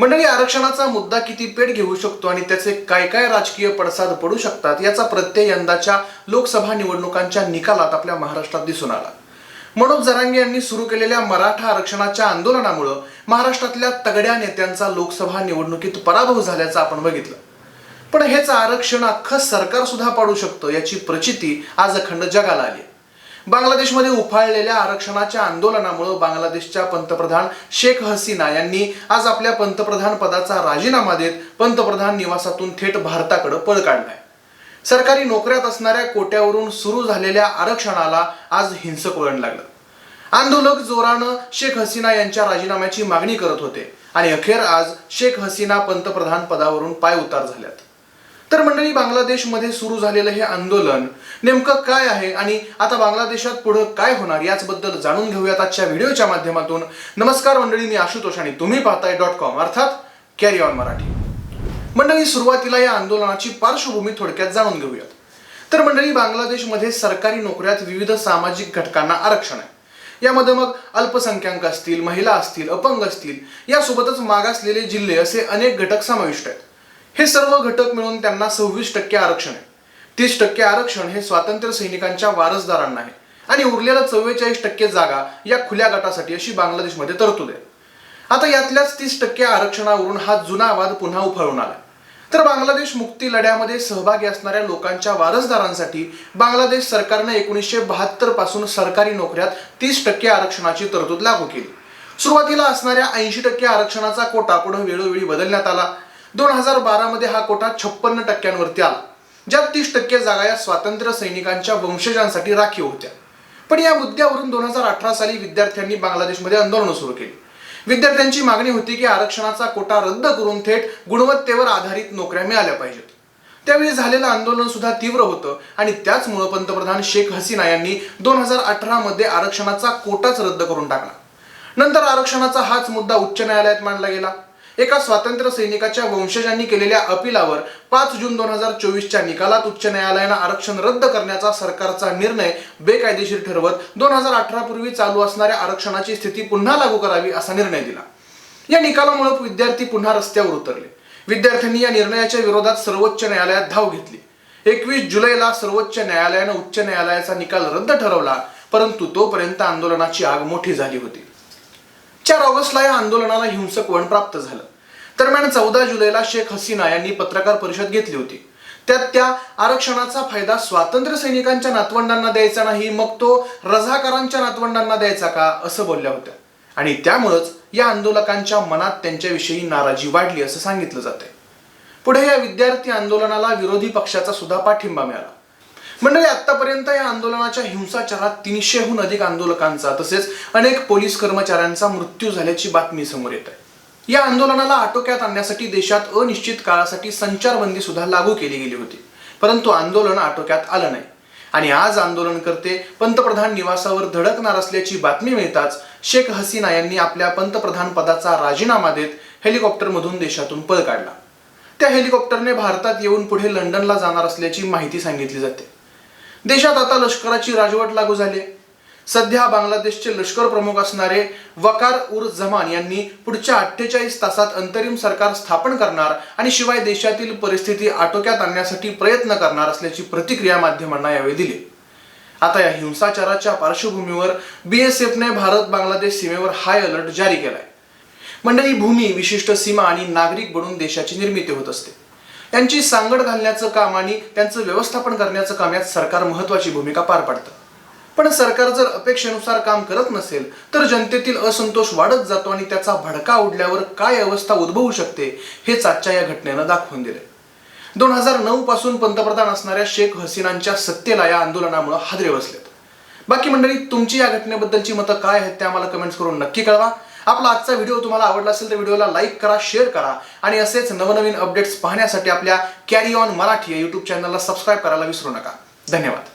मंडळी आरक्षणाचा मुद्दा किती पेट घेऊ शकतो आणि त्याचे काय काय राजकीय पडसाद पडू शकतात याचा प्रत्यय यंदाच्या लोकसभा निवडणुकांच्या निकालात आपल्या महाराष्ट्रात दिसून आला. मनोज जरांगे यांनी सुरू केलेल्या मराठा आरक्षणाच्या आंदोलनामुळं महाराष्ट्रातल्या तगड्या नेत्यांचा लोकसभा निवडणुकीत पराभव झाल्याचं आपण बघितलं. पण हेच आरक्षण अख्खं सरकार सुद्धा पाडू शकतं याची प्रचिती आज अखंड जगाला आली बांगलादेशमध्ये उफाळलेल्या आरक्षणाच्या आंदोलनामुळे बांगलादेशच्या पंतप्रधान शेख हसीना यांनी आज आपल्या पंतप्रधान पदाचा राजीनामा देत पंतप्रधान निवासातून थेट भारताकडे पळ काढलाय. सरकारी नोकऱ्यात असणाऱ्या कोट्यावरून सुरू झालेल्या आरक्षणाला आज हिंसक वळण लागलं. आंदोलक जोरानं शेख हसीना यांच्या राजीनाम्याची मागणी करत होते आणि अखेर आज शेख हसीना पंतप्रधान पदावरून पाय उतार झाल्यात. तर मंडळी बांगलादेशमध्ये सुरू झालेलं हे आंदोलन नेमकं काय आहे आणि आता बांगलादेशात पुढं काय होणार याचबद्दल जाणून घेऊयात आजच्या व्हिडिओच्या माध्यमातून. नमस्कार मंडळी मी आशुतोष आणि तुम्ही पाहताय डॉट कॉम अर्थात कॅरी ऑन मराठी. मंडळी सुरुवातीला या आंदोलनाची पार्श्वभूमी थोडक्यात जाणून घेऊयात. तर मंडळी बांगलादेशमध्ये सरकारी नोकऱ्यात विविध सामाजिक घटकांना आरक्षण आहे. यामध्ये मग अल्पसंख्याक असतील महिला असतील अपंग असतील यासोबतच मागासलेले जिल्हे असे अनेक घटक समाविष्ट आहेत. हे सर्व घटक मिळून त्यांना सव्वीस टक्के आरक्षण आहे. तीस टक्के आरक्षण हे स्वातंत्र्य सैनिकांच्या वारसदारांना आहे. आणि उरलेल्या चव्वेचाळीस टक्के जागा या खुल्या गटासाठी अशी बांगलादेशमध्ये तरतूद आहे. आता यातल्याच तीस टक्के आरक्षणावरून हा जुना वाद पुन्हा उफाळून आला. तर बांगलादेश मुक्ती लढ्यामध्ये सहभागी असणाऱ्या लोकांच्या वारसदारांसाठी बांगलादेश सरकारने एकोणीसशे बहात्तरपासून सरकारी नोकऱ्यात तीस टक्के आरक्षणाची तरतूद लागू केली. सुरुवातीला असणाऱ्या ऐंशी टक्के आरक्षणाचा कोटा पुढे वेळोवेळी बदलण्यात आला. दोन हजार बारामध्ये हा कोटा छप्पन्न टक्क्यांवरती आला ज्यात तीस टक्के जागा या स्वातंत्र्य सैनिकांच्या वंशजांसाठी राखीव होत्या. पण या मुद्द्यावरून दोन हजार अठरा साली विद्यार्थ्यांनी बांगलादेशमध्ये आंदोलन सुरू केली. विद्यार्थ्यांची मागणी होती की आरक्षणाचा कोटा रद्द करून थेट गुणवत्तेवर आधारित नोकऱ्या मिळाल्या पाहिजेत. त्यावेळी झालेलं आंदोलन सुद्धा तीव्र होतं आणि त्याचमुळं पंतप्रधान शेख हसीना यांनी दोन हजार अठरा मध्ये आरक्षणाचा कोटाच रद्द करून टाकला. नंतर आरक्षणाचा हाच मुद्दा उच्च न्यायालयात मांडला गेला. एका स्वातंत्र्य सैनिकाच्या वंशजांनी केलेल्या अपिलावर पाच जून दोन हजार चोवीसच्या निकालात उच्च न्यायालयानं आरक्षण रद्द करण्याचा सरकारचा निर्णय बेकायदेशीर ठरवत दोन हजार अठरा पूर्वी चालू असणाऱ्या आरक्षणाची स्थिती पुन्हा लागू करावी असा निर्णय दिला. या निकालामुळे विद्यार्थी पुन्हा रस्त्यावर उतरले. विद्यार्थ्यांनी या निर्णयाच्या विरोधात सर्वोच्च न्यायालयात धाव घेतली. एकवीस जुलैला सर्वोच्च न्यायालयानं उच्च न्यायालयाचा निकाल रद्द ठरवला परंतु तोपर्यंत आंदोलनाची आग मोठी झाली होती. चार ऑगस्टला या आंदोलनाला हिंसक वळण प्राप्त झालं. दरम्यान चौदा जुलैला शेख हसीना यांनी पत्रकार परिषद घेतली होती. त्यात त्या आरक्षणाचा फायदा स्वातंत्र्य सैनिकांच्या नातवंडांना द्यायचा नाही मग तो रझाकारांच्या नातवंडांना द्यायचा का असं बोलल्या होत्या. आणि त्यामुळंच या आंदोलकांच्या मनात त्यांच्याविषयी नाराजी वाढली असं सांगितलं जातंय. पुढे या विद्यार्थी आंदोलनाला विरोधी पक्षाचा सुद्धा पाठिंबा मिळाला. मंडळी आतापर्यंत या आंदोलनाच्या हिंसाचारात तीनशेहून अधिक आंदोलकांचा तसेच अनेक पोलीस कर्मचाऱ्यांचा मृत्यू झाल्याची बातमी समोर येत आहे. या आंदोलनाला आटोक्यात आणण्यासाठी देशात अनिश्चित काळासाठी संचारबंदी सुद्धा लागू केली गेली होती. परंतु आंदोलन आटोक्यात आलं नाही. आणि आज आंदोलनकर्ते पंतप्रधान निवासावर धडकणार असल्याची बातमी मिळताच शेख हसीना यांनी आपल्या पंतप्रधान पदाचा राजीनामा देत हेलिकॉप्टरमधून देशातून पळ काढला. त्या हेलिकॉप्टरने भारतात येऊन पुढे लंडनला जाणार असल्याची माहिती सांगितली जाते. देशात आता लष्कराची राजवट लागू झाली. सध्या बांगलादेशचे लष्कर प्रमुख असणारे वकार उर जमान यांनी पुढच्या अठ्ठेचाळीस तासात अंतरिम सरकार स्थापन करणार आणि शिवाय देशातील परिस्थिती आटोक्यात आणण्यासाठी प्रयत्न करणार असल्याची प्रतिक्रिया माध्यमांना यावेळी दिली. आता या हिंसाचाराच्या पार्श्वभूमीवर बीएसएफने भारत बांगलादेश सीमेवर हाय अलर्ट जारी केलाय. मंडळी भूमी विशिष्ट सीमा आणि नागरिक बनून देशाची निर्मिती होत असते. त्यांची सांगड घालण्याचं काम आणि त्यांचं व्यवस्थापन करण्याचं काम यात सरकार महत्वाची भूमिका पार पाडतं. पण सरकार जर अपेक्षेनुसार काम करत नसेल तर जनतेतील असंतोष वाढत जातो आणि त्याचा भडका उडल्यावर काय अवस्था उद्भवू शकते हेच आजच्या या घटनेनं दाखवून दिले दोन हजार नऊ पासून पंतप्रधान असणाऱ्या शेख हसीनांच्या सत्तेला या आंदोलनामुळे हादरे बसलेत. बाकी मंडळी तुमची या घटनेबद्दलची मतं काय आहेत ते आम्हाला कमेंट्स करून नक्की कळवा. आपला आजचा व्हिडिओ तुम्हाला आवडला असेल तर व्हिडिओला लाईक करा शेअर करा. आणि असेच नवनवीन अपडेट्स पाहण्यासाठी आपल्या कॅरी ऑन मराठी या युट्यूब चॅनलला सबस्क्राईब करायला विसरू नका. धन्यवाद.